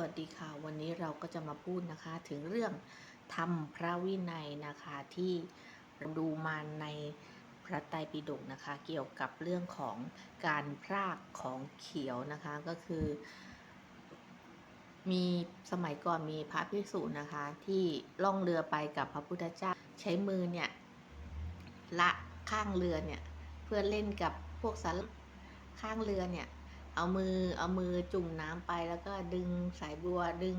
วัสดีค่ะ วันนี้เราก็จะมาพูดนะคะ ถึงเรื่องธรรมพระวินัยนะคะที่เราดูมาในพระไตรปิฎกนะคะ เกี่ยวกับเรื่องของการพรากของเขียวนะคะก็คือ มีสมัยก่อนมีพระภิกษุนะคะ ที่ล่องเรือไปกับพระพุทธเจ้าใช้มือเนี่ยละข้างเรือเนี่ยเพื่อเล่นกับพวกสัตว์ข้างเรือเนี่ย เอามือเอามือจุ่มน้ำไปแล้วก็ดึงสายบัวดึง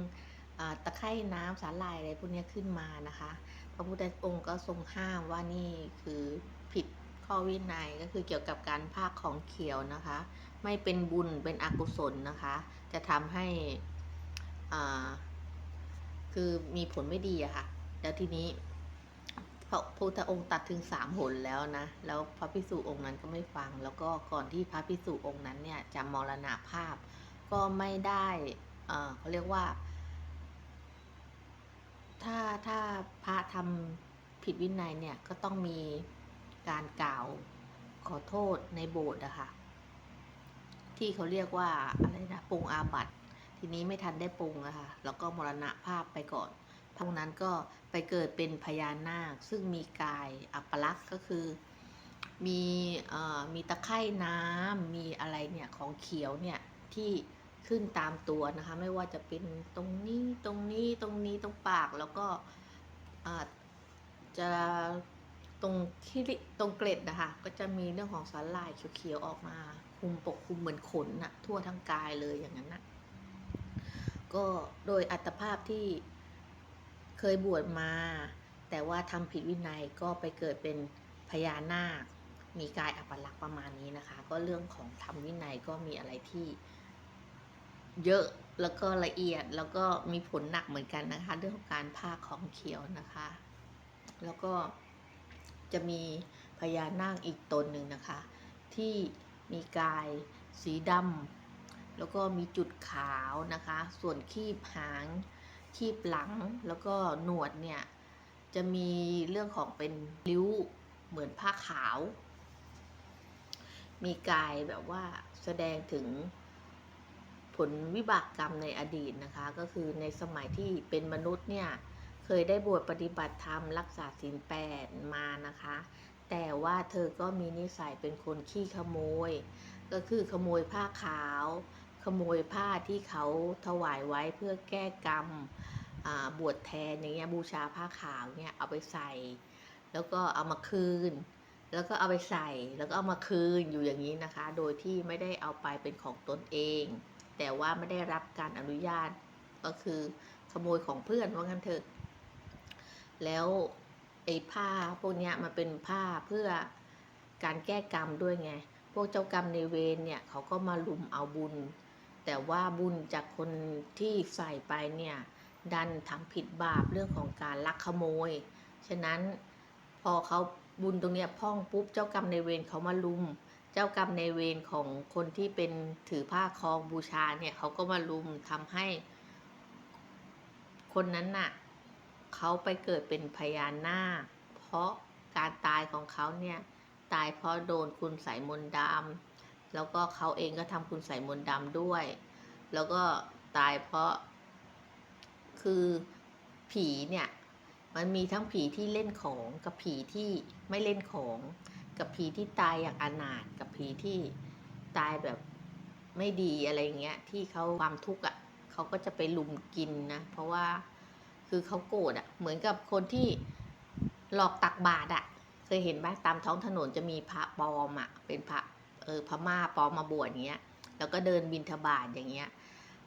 ตะไคร่น้ำสาหร่ายอะไรพวกนี้ขึ้นมานะคะ พระพุทธองค์ก็ทรงห้ามว่านี่คือผิดข้อวินัยก็คือเกี่ยวกับการพากของเขียวนะคะ ไม่เป็นบุญเป็นอกุศลนะคะ จะทำให้คือมีผลไม่ดีอะค่ะ แล้วทีนี้ ระพุทธองค์ตัดถึงสามหนแล้วนะ แล้วพระพิสุองค์นั้นก็ไม่ฟัง แล้วก็ก่อนที่พระพิสุองค์นั้นเนี่ยจะมรณาภาพ ก็ไม่ได้เออเขาเรียกว่า ถ้าถ้าพระทำผิดวินัยเนี่ยก็ต้องมีการกล่าวขอโทษในโบสถ์อะค่ะที่เขาเรียกว่าอะไรนะปรงอาบัติ ทีนี้ไม่ทันได้ปรงอะค่ะแล้วก็มรณภาพไปก่อน พวกนั้นก็ไปเกิดเป็นพญานาค ซึ่งมีกายอัปลักษณ์ก็คือ มีอมีตะไคร่น้ำมีอะไรเนี่ยของเขียวเนี่ยที่ขึ้นตามตัวนะคะไม่ว่าจะเป็นตรงนี้ตรงนี้ตรงนี้ตรงปากแล้วก็จะตรงที่ตรงเกล็ดนะคะก็จะมีเรื่องของสาหร่ายเขียวๆออกมา คุมปกคุมเหมือนขนนะทั่วทั้งกายเลยอย่างนั้นนะก็โดยอัตภาพที่ ยบวชมา แต่ว่าทำผิดวินัยก็ไปเกิดเป็นพญานาค มีกายอัปลักษณ์ประมาณนี้นะคะ ก็เรื่องของทำวินัยก็มีอะไรที่เยอะแล้วก็ละเอียดแล้วก็มีผลหนักเหมือนกันนะคะ เรื่องของการพาของเขียวนะคะ แล้วก็จะมีพญานาคอีกตนหนึ่งนะคะ ที่มีกายสีดำแล้วก็มีจุดขาวนะคะ ส่วนคีบหาง คีบหลังแล้วก็หนวดเนี่ย จะมีเรื่องของเป็นริ้วเหมือนผ้าขาว มีกายแบบว่าแสดงถึงผลวิบากกรรมในอดีตนะคะ ก็คือในสมัยที่เป็นมนุษย์เนี่ยเคยได้บวชปฏิบัติธรรมรักษาศีลแปดมานะคะ แต่ว่าเธอก็มีนิสัยเป็นคนขี้ขโมย ก็คือขโมยผ้าขาว ขโมยผ้าที่เขาถวายไว้เพื่อแก้กรรมบวชแทนอย่างเงี้ยบูชาผ้าขาวเนี่ยเอาไปใส่ แล้วก็เอามาคืน แล้วก็เอาไปใส่แล้วก็เอามาคืนอยู่อย่างนี้นะคะ โดยที่ไม่ได้เอาไปเป็นของตนเอง แต่ว่าไม่ได้รับการอนุญาตก็คือขโมยของเพื่อนว่างั้นเถอะแล้วไอ้ผ้าพวกเนี้ยมันเป็นผ้าเพื่อการแก้กรรมด้วยไง พวกเจ้ากรรมในเวรเนี่ยเขาก็มาลุมเอาบุญ แต่ว่าบุญจากคนที่ใส่ไปเนี่ยดันทำผิดบาปเรื่องของการลักขโมย ฉะนั้นพอเขาบุญตรงเนี้ยพ่องปุ๊บเจ้ากรรมในเวรเขามาลุม เจ้ากรรมในเวรของคนที่เป็นถือผ้าครองบูชาเนี่ยเขาก็มาลุมทำให้ คนนั้นน่ะเขาไปเกิดเป็นพญานาคเพราะการตายของเขาเนี่ยตายเพราะโดนคุณใส่มนต์ดำ แล้วก็เขาเองก็ทำคุณใส่มนต์ดำด้วย แล้วก็ตายเพราะ คือผีเนี่ย มันมีทั้งผีที่เล่นของกับผีที่ไม่เล่นของ กับผีที่ตายอย่างอนาถกับผีที่ตายแบบไม่ดีอะไรเงี้ยที่เขาความทุกข์อะเขาก็จะไปลุมกินนะ เพราะว่าคือเขาโกรธอะ เหมือนกับคนที่หลอกตักบาตรอะ เคยเห็นไหมตามท้องถนนจะมีพระปลอมอะ เป็นพระ เออพม่าปลอมมาบวชอย่างเงี้ย แล้วก็เดินบินทบาทอย่างเงี้ย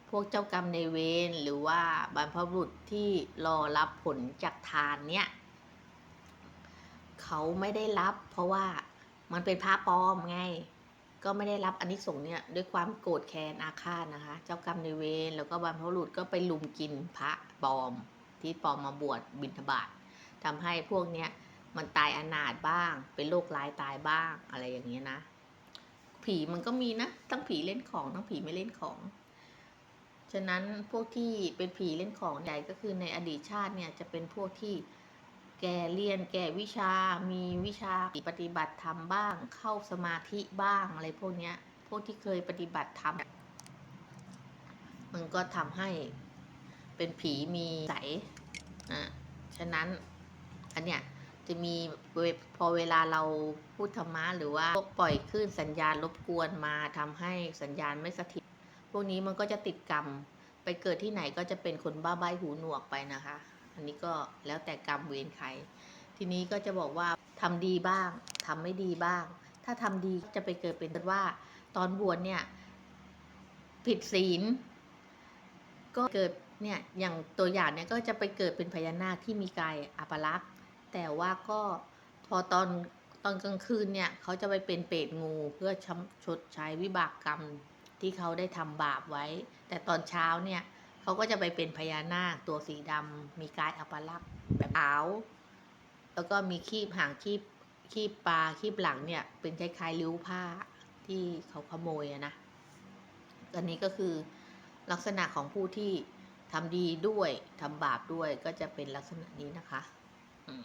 พวกเจ้ากรรมในเวรหรือว่าบรรพบุรุษที่รอรับผลจากทานเนี่ยเขาไม่ได้รับ เพราะว่ามันเป็นพระปลอมไง ก็ไม่ได้รับอันนี้สงเนี่ยด้วยความโกรธแค้นอาฆาตนะคะ เจ้ากรรมในเวรแล้วก็บรรพบุรุษก็ไปลุมกินพระปลอม ที่ปลอมมาบวชบิณฑบาตทำให้พวกเนี้ยมันตายอนาถบ้าง เป็นโรคร้ายตายบ้างอะไรอย่างเงี้ยนะ ผีมันก็มีนะทั้งผีเล่นของทั้งผีไม่เล่นของ ฉะนั้นพวกที่เป็นผีเล่นของใหญ่ก็คือในอดีตชาติเนี่ยจะเป็นพวกที่แกเรียนแก่วิชา มีวิชาปฏิบัติธรรมบ้าง เข้าสมาธิบ้างอะไรพวกเนี้ย พวกที่เคยปฏิบัติธรรม มันก็ทำให้เป็นผีมีใสอะ ฉะนั้น อันเนี้ย จะมีพอเวลาเราพูดธรรมะหรือว่าปล่อยคลื่นสัญญาณรบกวนมาทำให้สัญญาณไม่สถิต พวกนี้มันก็จะติดกรรม ไปเกิดที่ไหนก็จะเป็นคนบ้าใบหูหนวกไปนะคะ อันนี้ก็แล้วแต่กรรมเวรใคร ทีนี้ก็จะบอกว่าทำดีบ้างทำไม่ดีบ้าง ถ้าทำดีจะไปเกิดเป็นว่า ตอนบวชเนี่ย ผิดศีล ก็เกิดเนี่ยอย่างตัวอย่างเนี่ยก็จะไปเกิดเป็นพญานาคที่มีกายอัปลักษณ์ แต่ว่าก็พอตอนตอนกลางคืนเนี่ยเขาจะไปเป็นเปรตงูเพื่อชชดใช้วิบากกรรมที่เขาได้ทำบาปไว้ แต่ตอนเช้าเนี่ยเขาก็จะไปเป็นพญานาคตัวสีดำมีกายอัปลักษ์แบบขาว แล้วก็มีคีบหางคีบคีบปลาคีบหลังเนี่ย เป็นคล้ายๆริ้วผ้าที่เขาขโมยอะนะอันนี้ก็คือลักษณะของผู้ที่ทำดีด้วยทำบาปด้วยก็จะเป็นลักษณะนี้นะคะ อืม